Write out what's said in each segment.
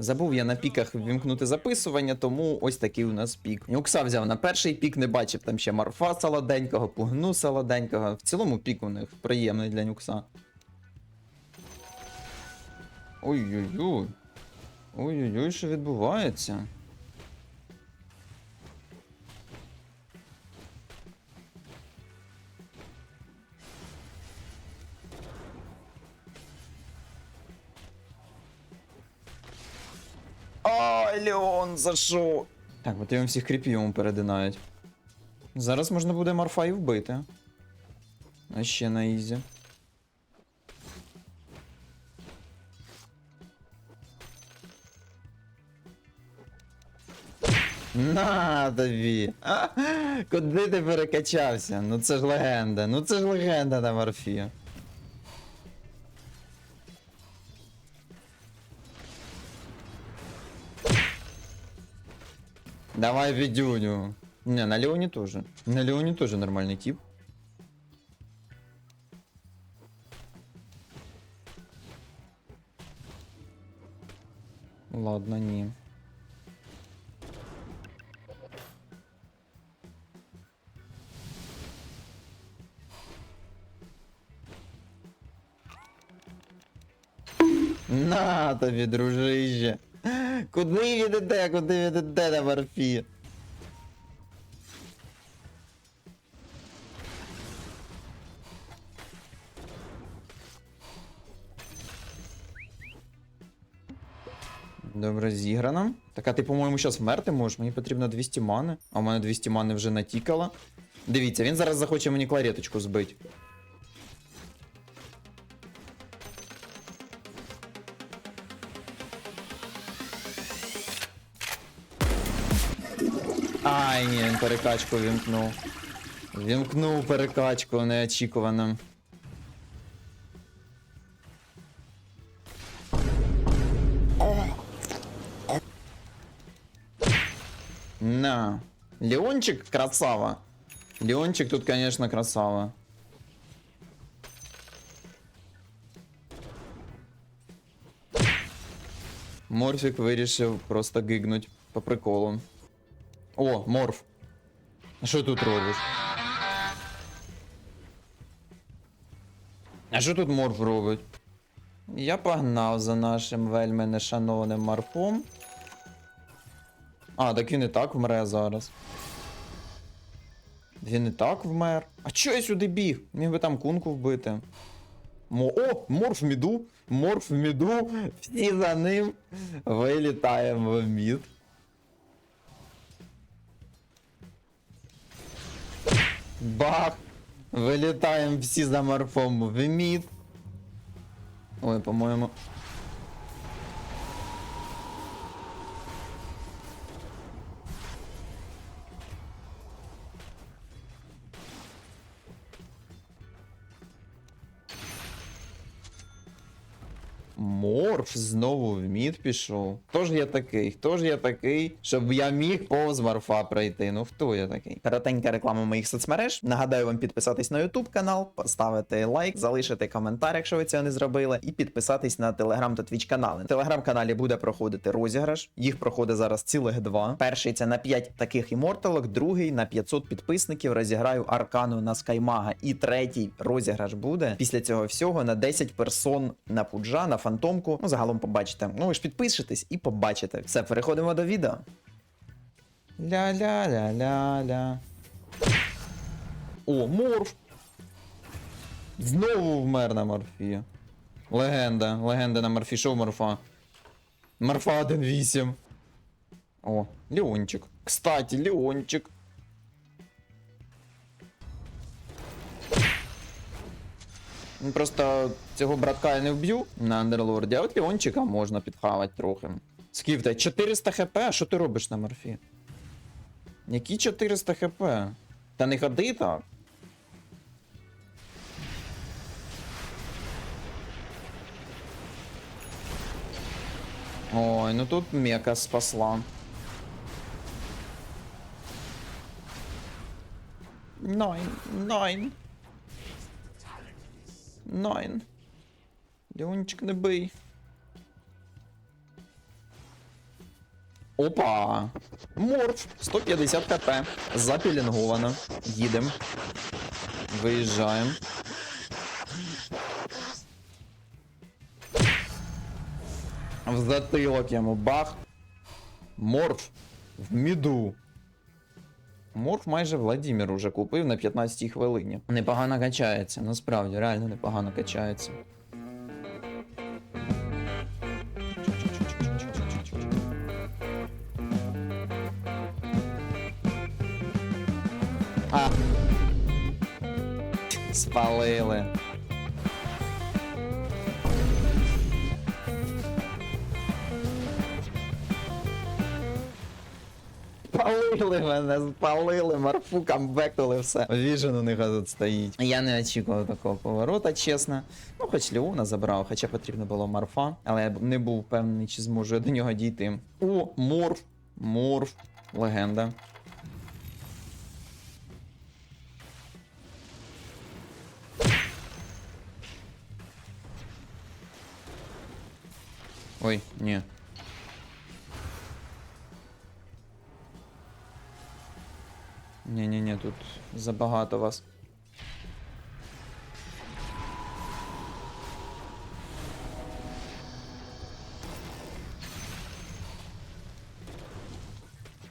Забув я на піках вімкнути записування, тому ось такий у нас пік. Нюкса взяв на перший пік, не бачив там ще Марфа солоденького, пугну солоденького. В цілому пік у них приємний для нюкса. Ой-ой-ой. Ой-ой-ой, що відбувається? Ай, Леон, за що? Так, от йому всіх кріпів йому перединають. Зараз можна буде Марфа і вбити. А ще на ізі. На тобі. А, куди ти перекачався? Ну це ж легенда. Ну це ж легенда на Марфі. Давай Ведюню. Не, на Леоне тоже. На Леоне тоже нормальный тип. Ладно, не. На тобі, дружище. Куди відете, куди відете на морфі? Добре, зіграно. Так, а ти, по-моєму, зараз вмерти можеш? Мені потрібно 200 мани. А у мене 200 мани вже натікало. Дивіться, він зараз захоче мені клареточку збити. перекачку вімкнув. Вімкнув перекачку неочікувано. На. Леончик красава. Леончик тут, конечно, красава. Морфік вирішив просто гигнуть по приколу. О, морф. А що тут робиш? А що тут морф робить? Я погнав за нашим вельми нешановним морфом. А, так він і так вмре зараз. Він і так вмер. А чо я сюди біг? Міг би там кунку вбити. Мо... О, морф в міду! Морф в міду! Всі за ним. Вилітаємо в мід. Бах! Вилітаємо всі за морфом в мід. Ой, по-моєму. Морф знову в мід пішов. Хто ж я такий? Хто ж я такий, щоб я міг повз морфа пройти? Ну хто я такий? Коротенька реклама моїх соцмереж. Нагадаю вам підписатись на YouTube канал, поставити лайк, залишити коментар, якщо ви цього не зробили, і підписатись на Telegram та Twitch канали. В телеграм-каналі буде проходити розіграш. Їх проходить зараз цілих два. Перший це на 5 таких іморталок, другий на 500 підписників. Розіграю аркану на Скаймага. І третій розіграш буде після цього всього на 10 персон на пуджа, на фантомку. Ну, загалом побачите. Ну ви ж підпишетесь і побачите. Все, переходимо до відео. Ля-ля-ля-ля-ля. О, морф! Знову вмер на морфі. Легенда, легенда на морфі. Що морфа? Морфа 1.8. О, Леончик. Кстати, Леончик. Просто цього братка я не вб'ю на андерлорді, а от Леончика можна підхавати трохи. Скіф, та 400 хп, а що ти робиш на морфі? Які 400 хп? Та не ходи так. Ой, ну тут мека спасла. Найн, найн. Найн. Леончик не бий. Опа! Морф 150 хп. Запілінговано. Їдем. Виїжджаємо. В затилок йому бах. Морф в міду. Морф майже Владімір уже купив на 15-й хвилині. Непогано качається, насправді, реально непогано качається. А. Спалили. Спалили мене, спалили, марфу камбекнули все. Віжен у них тут стоїть. Я не очікував такого поворота, чесно. Ну, хоч Леона забрав, хоча потрібно було марфа, але я не був впевнений, чи зможу я до нього дійти. О, морф, морф, легенда. Ой, ні. Ні-ні-ні, тут забагато вас.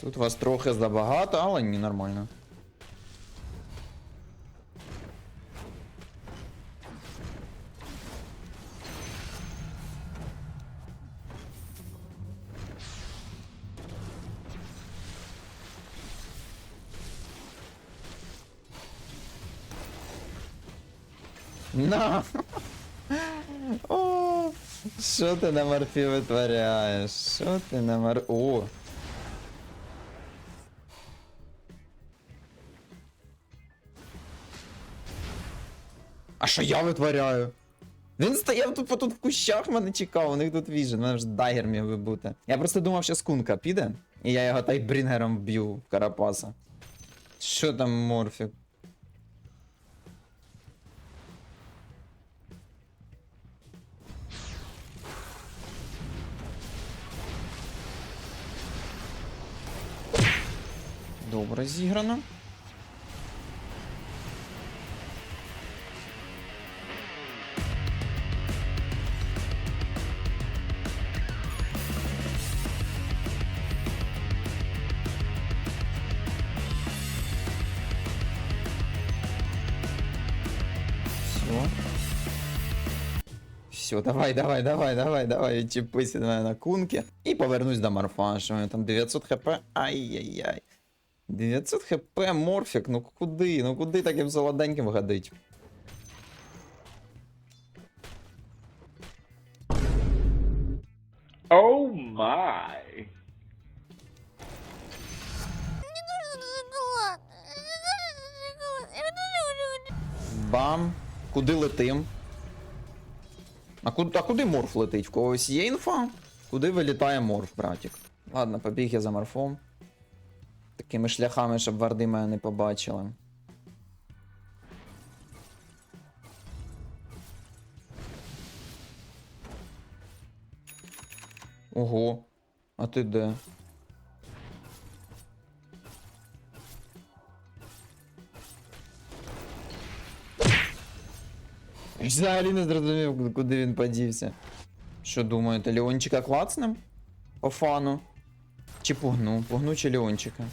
Тут вас трохи забагато, але ні, нормально. Що ти на морфі витворяєш? Що ти на мор... О! А що я витворяю? Він стояв тут тут в кущах, мене чекав, у них тут віжен, мене вже дагер міг би бути. Я просто думав, що скунка піде, і я його тайбрінгером вб'ю в Карапаса. Що там морфік? Добре зіграно. Все. Все, давай, давай, давай, давай, давай, відчепися до мене на кунки. І повернусь до Марфа, що у мене там 900 хп. Ай-яй-яй. 900 хп, морфік, ну куди? Ну куди таким солоденьким гадить? Oh my. Бам. Куди летим? А куди, а куди морф летить? В когось є інфа? Куди вилітає морф, братік? Ладно, побіг я за морфом. Такими шляхами, щоб варди мене не побачили. Ого. А ти де? Взагалі не зрозумів, куди він подівся. Що думаєте, Леончика клацнем? По фану? Чи пугну? Пугну чи Леончика?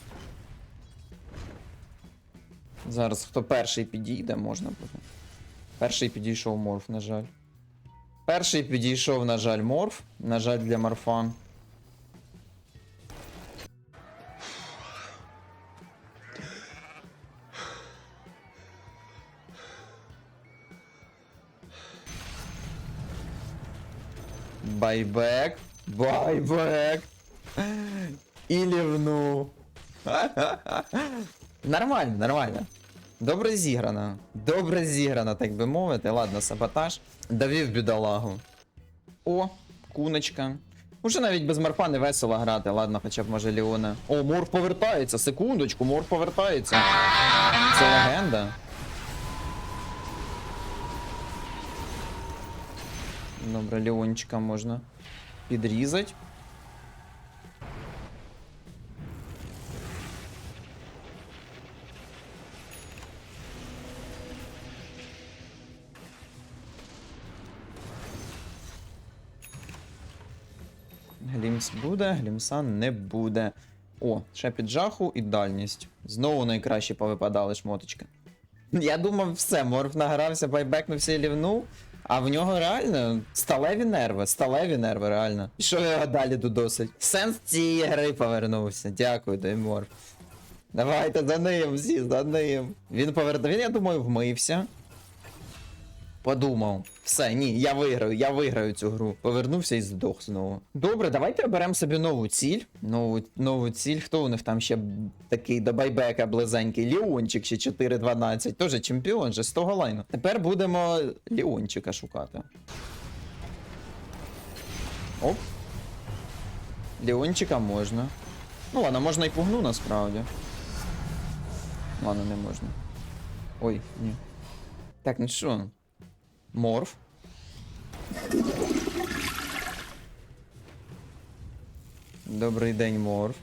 Зараз хто перший підійде, можна буде. Перший підійшов морф, на жаль. Перший підійшов, на жаль, морф. На жаль, для морфан. Байбек. Байбек. І лівну. Нормально, нормально. Добре зіграно. Добре зіграно, так би мовити. Ладно, саботаж. Довів бідолагу. О, куночка. Уже навіть без морфа не весело грати. Ладно, хоча б може Леона. О, морф повертається. Секундочку, морф повертається. Це легенда. Добре, Леончика можна підрізати. Буде, глімса не буде. О, ще піджаху і дальність. Знову найкраще повипадали шмоточки. Я думав, все, морф награвся, байбекнувся і лівнув. А в нього реально сталеві нерви, сталеві нерви, реально. І що його далі додосить? Сенс цієї гри повернувся. Дякую, дай. Давайте за ним всі, за ним. Він повернув. Він, я думаю, вмився. Подумав. Все, ні, я виграю, я виграю цю гру. Повернувся і здох знову. Добре, давайте оберемо собі нову ціль. Нову, нову ціль. Хто у них там ще такий до байбека близенький? Ліончик ще 4-12. Тоже чемпіон же з того лайну. Тепер будемо Ліончика шукати. Оп. Ліончика можна. Ну ладно, можна і пугну насправді. Ладно, не можна. Ой, ні. Так, ну що? Морф. Добрий день, Морф.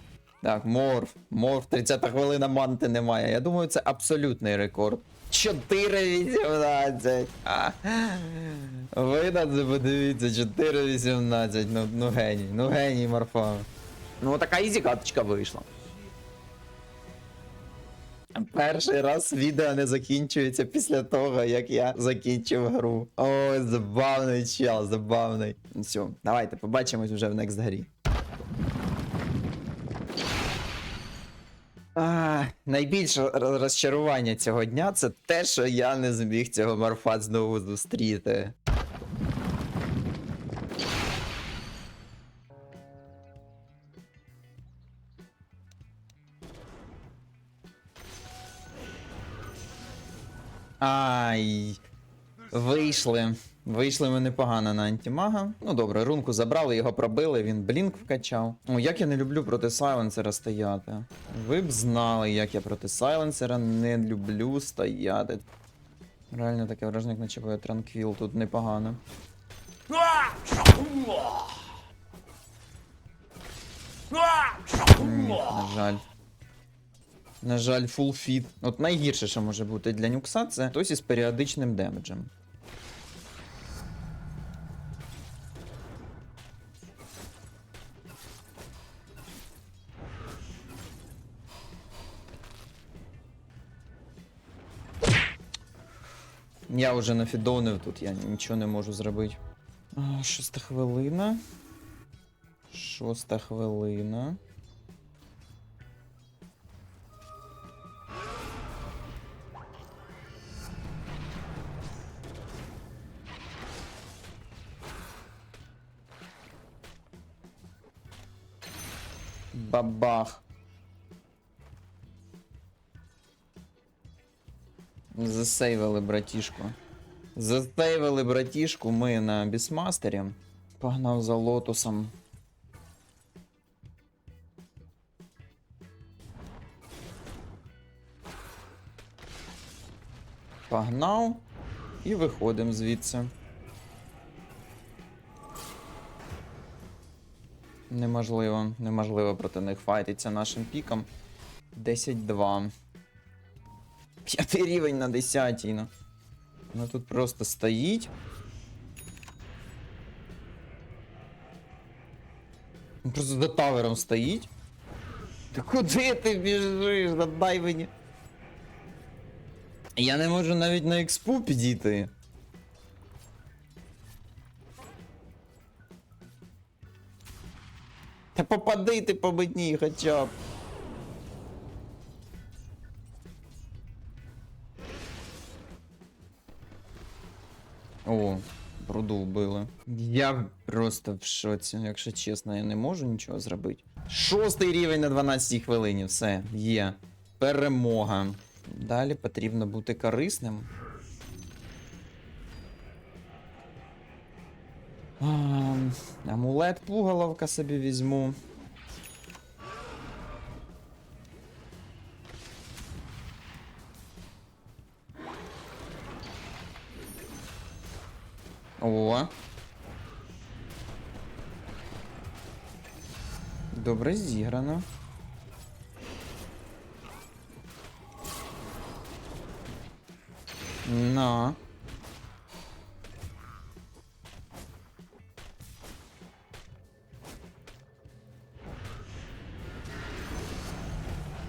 Так, Морф. Морф, 30 хвилина манти немає. Я думаю, це абсолютний рекорд. 4.18. А. Ви на це подивіться, 4.18. Ну, ну геній, ну геній морфа. Ну така ізі каточка вийшла. Перший раз відео не закінчується після того, як я закінчив гру. Ой, забавний чел, забавний. Все, давайте побачимось вже в next грі. А, найбільше розчарування цього дня це те, що я не зміг цього морфа знову зустріти. Ай. Вийшли. Вийшли ми непогано на антимага. Ну добре, рунку забрали, його пробили, він блінк вкачав. О, як я не люблю проти сайленсера стояти. Ви б знали, як я проти сайленсера не люблю стояти. Реально таке враження, як наче транквіл тут непогано. Ні, на жаль. На жаль, фул фіт. От найгірше, що може бути для нюкса, це хтось із періодичним демеджем. Я вже нафідонив тут, я нічого не можу зробити. Шоста хвилина. Шоста хвилина. Засейвили братішку. Засейвили братішку ми на бісмастері. Погнав за лотусом. Погнав. І виходимо звідси. Неможливо, неможливо проти них файтиться нашим піком. 10-2. П'ятий рівень на 10 ну. Вона тут просто стоїть. Просто за тавером стоїть. Та куди ти біжиш? Дай мені. Я не можу навіть на експу підійти. Та попади ти по мені хоча б. О, бруду вбили. Я просто в шоці, якщо чесно, я не можу нічого зробити. Шостий рівень на 12 хвилині, все, є. Перемога. Далі потрібно бути корисним. А, амулет пуголовка собі візьму. О. Добре зіграно. На.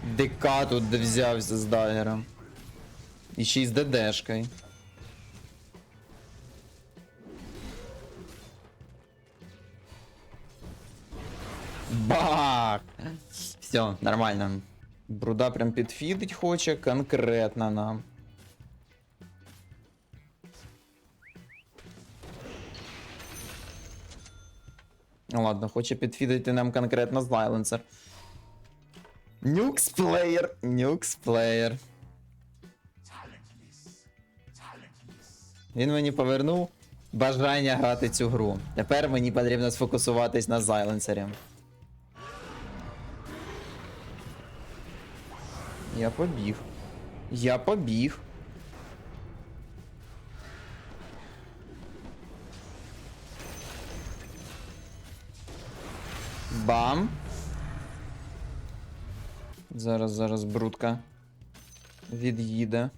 ДК тут взявся з дагером. І ще й з ДДшкою. Бах! Все, нормально. Бруда прям підфідить хоче конкретно нам. Ну ладно, хоче підфідити нам конкретно Сайленсер. Нюкс плеєр, нюкс плеєр. Він мені повернув бажання грати цю гру. Тепер мені потрібно сфокусуватись на Сайленсері. Я побіг. Я побіг. Бам. Зараз, зараз брудка від'їде.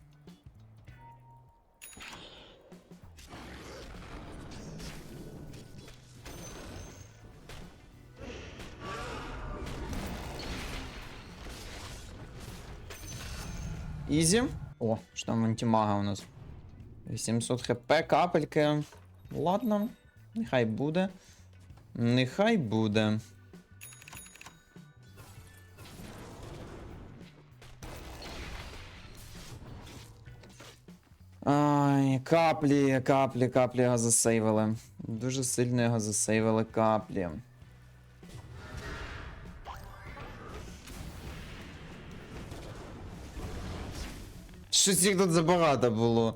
Ізі. О, що там антимага у нас. 800 хп, капельки. Ладно, нехай буде. Нехай буде. Ай, каплі, каплі, каплі його засейвили. Дуже сильно його засейвили каплі. Щось їх тут забагато було.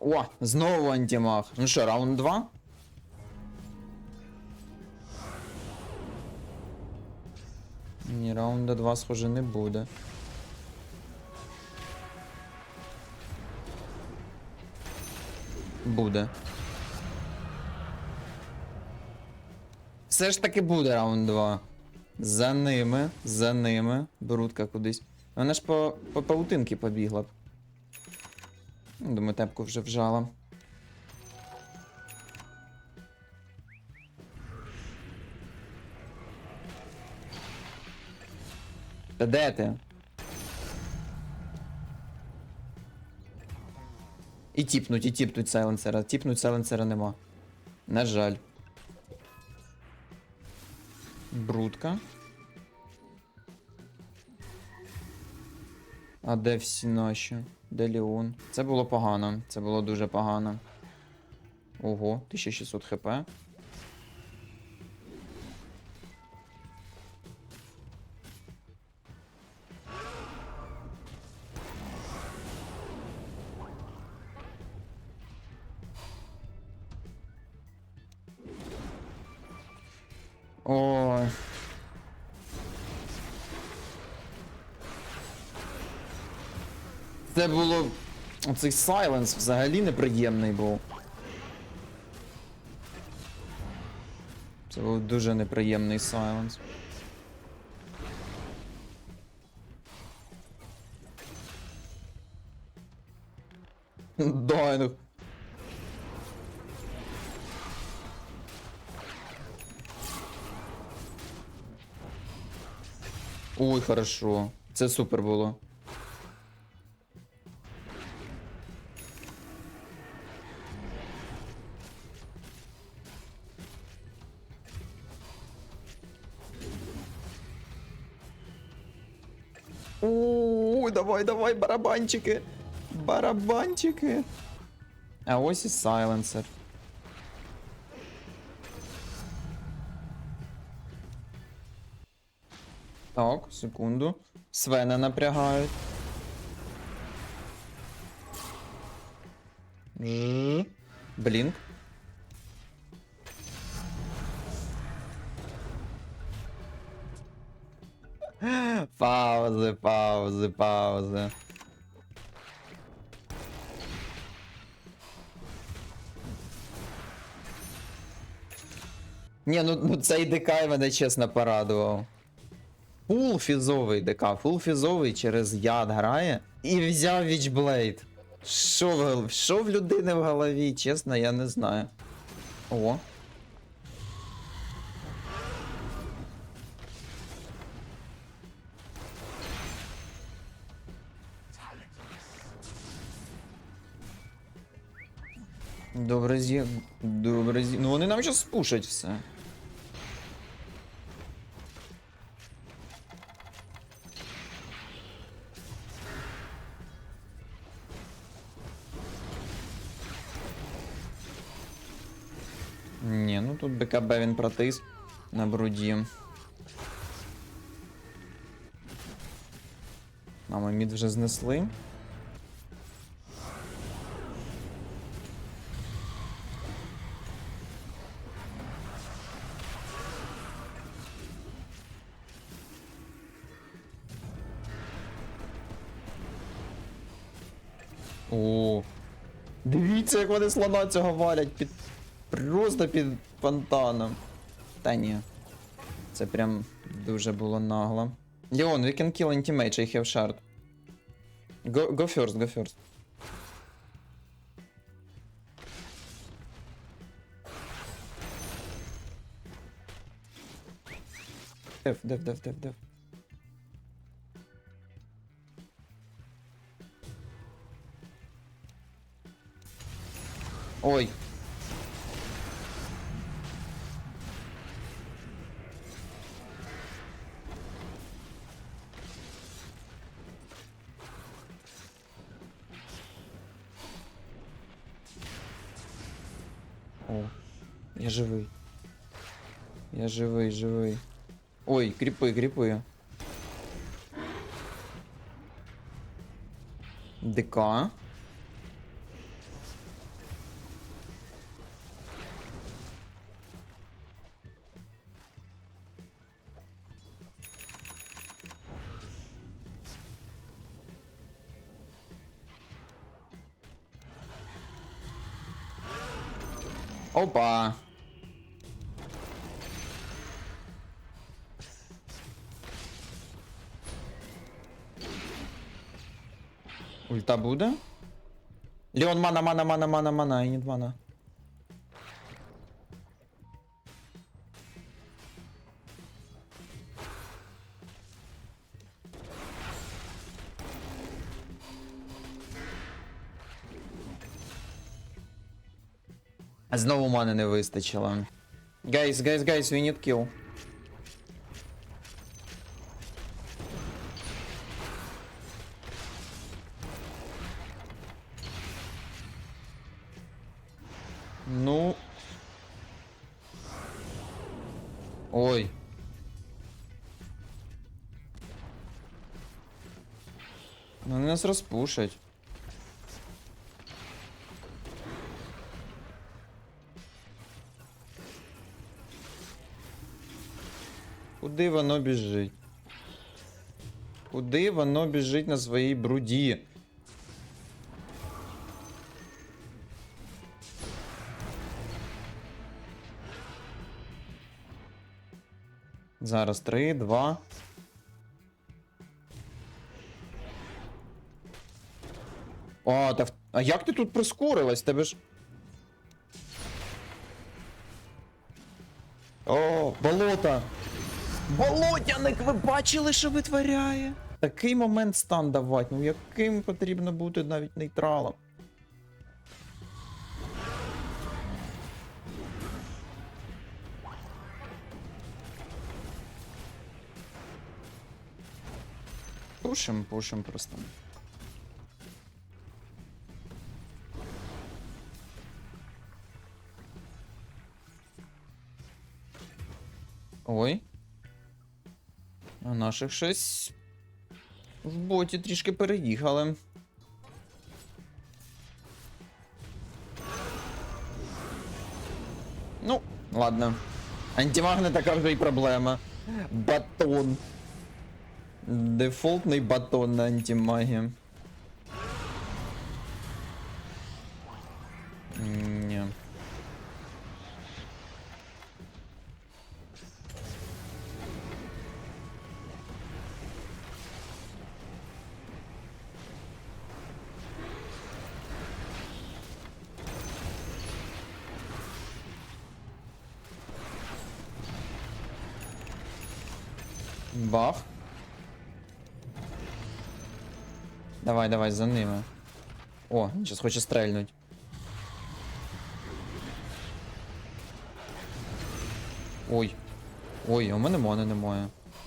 О, знову антимаг. Ну що, раунд 2? Ні, раунда 2, схоже, не буде. Буде. Все ж таки буде раунд 2. За ними, за ними. Брудка кудись. Вона ж по, по паутинки побігла б. Думаю, тепку вже вжала. Та де ти? І тіпнуть, і тіпнуть сайленсера. Тіпнуть сайленсера нема. На жаль. Брудка. А де всі наші? Де Леон? Це було погано. Це було дуже погано. Ого, 1600 хп. Оцей сайленс взагалі неприємний був. Це був дуже неприємний сайленс. Дай. Ой, хорошо. Це супер було. Давай, давай, барабанчики. Барабанчики. А ось і сайленсер. Так, секунду. Свена напрягають. Ж. Блінк. Паузи, паузи, паузи. Ні, ну, ну цей ДК мене чесно порадував. Фул фізовий ДК, фул фізовий через яд грає і взяв Вічблейд. Що в, що в людини в голові, чесно, я не знаю. О. Добре з'є. Добре з'є. Ну вони нам зараз спушать все. Ні, ну тут БКБ він протис на бруді. Мама, мід вже знесли. Дивіться, як вони слона цього валять під. Просто під фонтаном. Та ні. Це прям дуже було нагло. Леон, we can kill anti-mage, I have shard. Go, go first, go first. Дев, дев, дев, дев, дев. Ой. О, я живий. Я живий, живий. Ой, кріпи, кріпи. ДК. Opa! Ulta Buda. Leon mana mana mana mana mana. Yeni mana. Знову мани не вистачило. Guys, guys, guys, we need kill. Ну. Ой. Ну, Вони нас розпушать. Куди воно біжить? Куди воно біжить на своїй бруді? Зараз три, два. О, та А як ти тут прискорилась? Тебе ж. О, болото! Болотяник, ви бачили, що витворяє? Такий момент стан давати, ну яким потрібно бути навіть нейтралом. Пушим, пушим просто. Ой. А наших щось в боті трішки переїхали. Ну, ладно. Антимаг не така вже й проблема. Батон. Дефолтний батон на антимагі. Бах. Давай, давай, за ними. О, сейчас хоче стрельнуть. Ой. Ой, у мене мони немає.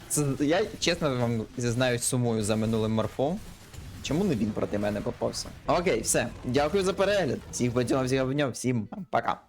Це, Я чесно вам зізнаюсь сумою за минулим морфом. Чому не він проти мене попався? Окей, все. Дякую за перегляд. Всіх батьків, всіх обняв, всім пока.